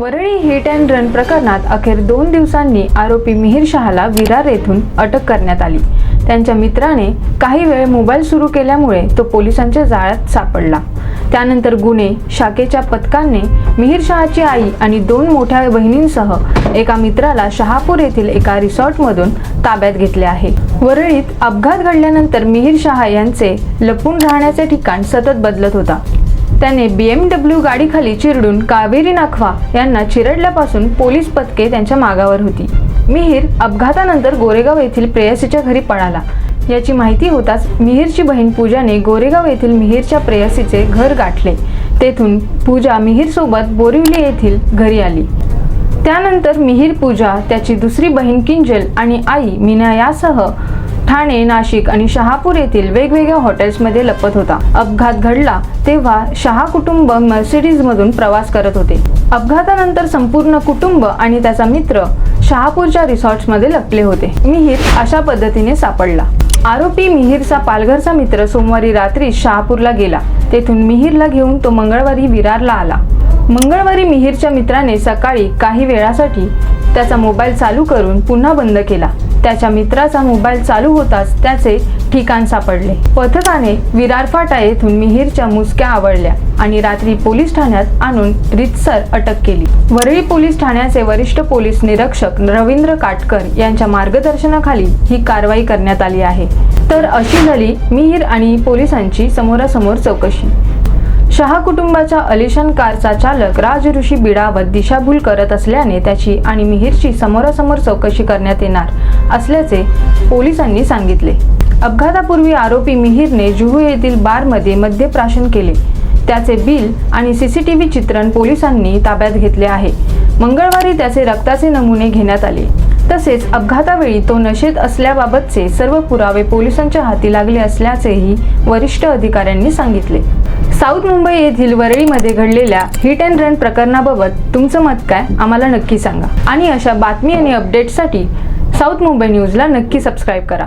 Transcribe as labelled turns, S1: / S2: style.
S1: Worli hit and run प्रकरणात अखेर दोन दिवसांनी आरोपी मिहिर शहाला विरार येथून अटक करण्यात आली. त्यांच्या मित्राने काही वेळ मोबाईल सुरू केल्यामुळे तो पोलिसांच्या जाळ्यात सापडला. त्यानंतर गुन्हे शाखेच्या पथकाने मिहिर शहाची आई आणि दोन मोठ्या बहिणींसह एका मित्राला शहापूर येथील एका रिसॉर्टमधून ताब्यात घेतले आहे. वरळीत अपघात घडल्यानंतर मिहिर शहा यांचे लपून राहण्याचे ठिकाण सतत बदलत होता. त्याने बीएमडब्ल्यू गाडीखाली चिरडून कावेरी नाखवा यांना चिरडल्यापासून पोलीस पथके त्यांच्या मागावर होती. मिहीर अपघातानंतर गोरेगाव येथील प्रेयसीच्या घरी पळाला. याची माहिती होताच मिहीरची बहीण पूजाने गोरेगाव येथील मिहीरच्या प्रेयसीचे घर गाठले. तेथून पूजा मिहीरसोबत बोरिवली येथील घरी आली. त्यानंतर मिहीर पूजा त्याची दुसरी बहीण किंजल आणि आई मीना यासह ठाणे नाशिक आणि शहापूर येथील वेगवेगळ्या हॉटेल्समध्ये लपत होता. अपघात घडला तेव्हा शहा कुटुंब मर्सिडीजमधून प्रवास करत होते. अपघातानंतर संपूर्ण कुटुंब आणि त्याचा मित्र शहापूरच्या रिसॉर्ट्समध्ये लपले होते. मिहीर अशा पद्धतीने सापडला. आरोपी मिहीरचा पालघरचा मित्र सोमवारी रात्री शहापूरला गेला. तेथून मिहीरला घेऊन तो मंगळवारी विरारला आला. मंगळवारी मिहीरच्या मित्राने सकाळी काही वेळासाठी त्याचा मोबाईल चालू करून पुन्हा बंद केला. त्याच्या मित्राचा मोबाईल चालू होताच त्याचे ठिकाण सापडले. पथकाने विरार फाटा येथून मिहीरच्या मुसक्या आवडल्या आणि रात्री पोलीस ठाण्यात आणून रितसर अटक केली. वरळी पोलीस ठाण्याचे वरिष्ठ पोलीस निरीक्षक रवींद्र काटकर यांच्या मार्गदर्शनाखाली ही कारवाई करण्यात आली आहे. तर अशी झाली मिहीर आणि पोलिसांची समोरासमोर चौकशी. शहा कुटुंबाच्या अलिशान कारचा चालक राज ऋषी बिडावत दिशाभूल करत असल्याने त्याची आणि मिहीरची समोरासमोर चौकशी करण्यात येणार असल्याचे पोलिसांनी सांगितले. अपघातापूर्वी आरोपी मिहीरने जुहू येथील बारमध्ये मद्यप्राशन केले. त्याचे बिल आणि सीसीटीव्ही चित्रण पोलिसांनी ताब्यात घेतले आहे. मंगळवारी त्याचे रक्ताचे नमुने घेण्यात आले. तसेच अपघातावेळी तो नशेत असल्याबाबतचे सर्व पुरावे पोलिसांच्या हाती लागले असल्याचेही वरिष्ठ अधिकाऱ्यांनी सांगितले. साऊथ मुंबई येथील वरळीमध्ये घडलेल्या हिट अँड रन प्रकरणाबाबत तुमचं मत काय? आम्हाला नक्की सांगा. आणि अशा बातमी आणि अपडेट्ससाठी साऊथ मुंबई न्यूजला नक्की सबस्क्राईब करा.